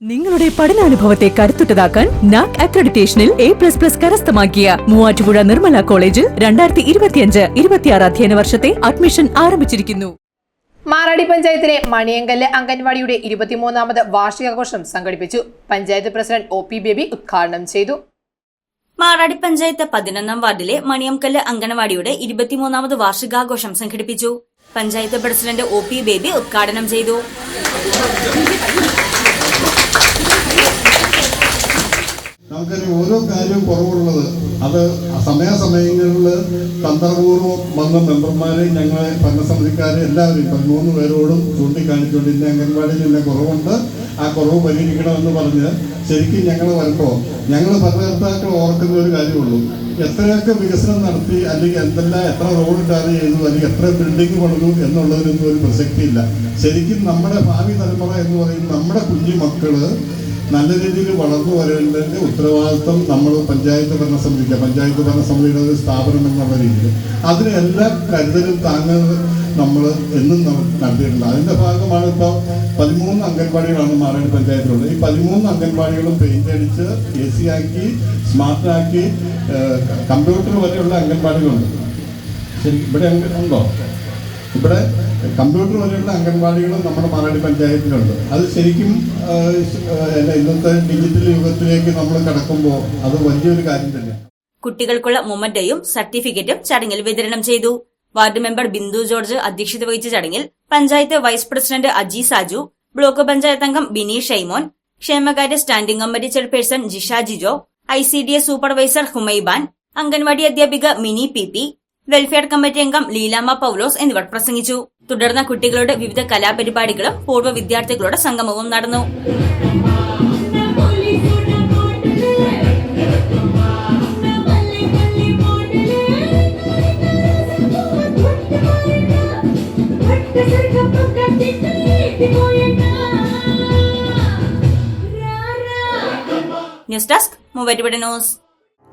നിങ്ങളുടെ പഠനാനുഭവത്തെ കരുത്തുറ്റതാക്കാൻ നാക് അക്രഡിറ്റേഷനിൽ എ പ്ലസ് പ്ലസ് കരസ്ഥമാക്കിയ മൂവാറ്റുപുഴ നിർമ്മല കോളേജിൽ രണ്ടായിരത്തി ഇരുപത്തിയഞ്ച് ഇരുപത്തിയാറ് അധ്യയന വർഷത്തെ അഡ്മിഷൻ ആരംഭിച്ചിരിക്കുന്നു. മാറാടി പഞ്ചായത്തിലെ മണിയങ്കല്ല് അംഗൻവാടിയുടെ ഇരുപത്തിമൂന്നാമത് വാർഷികാഘോഷം സംഘടിപ്പിച്ചു. Panchayat president O P Baby ഉദ്ഘാടനം ചെയ്തു. മാറാടി പഞ്ചായത്ത് പതിനൊന്നാം വാർഡിലെ മണിയംകല്ല് അങ്കണവാടിയുടെ ഇരുപത്തിമൂന്നാമത് വാർഷികാഘോഷം സംഘടിപ്പിച്ചു. Panchayat president O P Baby ഉദ്ഘാടനം ചെയ്തു. കാര്യവും കുറവുള്ളത്. അത് സമയാസമയങ്ങളിൽ തന്ത്രപൂർവം വന്ന മെമ്പർമാരെ ഞങ്ങളെ ഭരണസമിതിക്കാരെ എല്ലാവരും പതിമൂന്ന് പേരോടും ചൂണ്ടിക്കാണിച്ചുകൊണ്ട് ഇന്ന അംഗൻവാടിയിൽ ഇന്ന കുറവുണ്ട്. ആ കുറവ് പരിഹരിക്കണമെന്ന് പറഞ്ഞ് ശരിക്കും ഞങ്ങൾ വരുമ്പോൾ ഞങ്ങൾ ഭരണകർത്താക്കൾ ഓർക്കുന്ന ഒരു കാര്യമുള്ളൂ. എത്രയൊക്കെ വികസനം നടത്തി അല്ലെങ്കിൽ എന്തെല്ലാം എത്ര റോഡ് ടാർ ചെയ്തു അല്ലെങ്കിൽ എത്ര ബിൽഡിംഗ് പണിതു എന്നുള്ളതിനൊന്നും ഒരു പ്രസക്തിയില്ല. ശരിക്കും നമ്മുടെ ഭാവി തലമുറ എന്ന് പറയുന്നത് നമ്മുടെ കുഞ്ഞു മക്കൾ നല്ല രീതിയിൽ വളർന്നു വരേണ്ടതിന്റെ ഉത്തരവാദിത്വം നമ്മൾ പഞ്ചായത്ത് ഭരണസമിതിക്ക് പഞ്ചായത്ത് ഭരണസമിതിയുടെ ഒരു സ്ഥാപനം എന്നുള്ള രീതിയിൽ. അതിന് എല്ലാ കരുതലും താങ്ങുന്നത് നമ്മൾ എന്നും നടത്തിയിട്ടുണ്ട്. അതിന്റെ ഭാഗമാണ് ഇപ്പോൾ പതിമൂന്ന് അംഗൻവാടികളാണ് മാറാട് പഞ്ചായത്തിലുള്ളത്. ഈ പതിമൂന്ന് അംഗൻവാടികളും പെയിന്റ് അടിച്ച് എ സി ആക്കി സ്മാർട്ടാക്കി കമ്പ്യൂട്ടർ വരെയുള്ള അംഗൻവാടികളുണ്ട്. ശരി ഇവിടെ ഉണ്ടോ? ഇവിടെ കമ്പ്യൂട്ടർ വരെയുള്ള അംഗൻവാടികളും നമ്മുടെ മാറാടി പഞ്ചായത്തിലുണ്ട്. അത് ശരിക്കും ഇന്നത്തെ ഡിജിറ്റൽ യുഗത്തിലേക്ക് നമ്മൾ കടക്കുമ്പോൾ അത് വലിയൊരു കാര്യം തന്നെയാണ് കുട്ടികൾക്കുള്ള മൊമന്റയും സർട്ടിഫിക്കറ്റും ചടങ്ങിൽ വിതരണം ചെയ്തു. വാർഡ് മെമ്പർ ബിന്ദു ജോർജ് അധ്യക്ഷത വഹിച്ച ചടങ്ങിൽ panchayat vice president Aji Saju block panchayat അംഗം ബിനി ഷൈമോൻ ക്ഷേമകാര്യ standing committee chairperson Jisha Jijo I C D S supervisor Humaiban anganwadi അധ്യാപിക Mini P P welfare committee അംഗം ലീലാമ്മ പൌലോസ് എന്നിവർ പ്രസംഗിച്ചു. തുടർന്ന് കുട്ടികളുടെ വിവിധ കലാപരിപാടികളും പൂർവ വിദ്യാർത്ഥികളുടെ സംഗമവും നടന്നു. News desk Muvattupuzha news.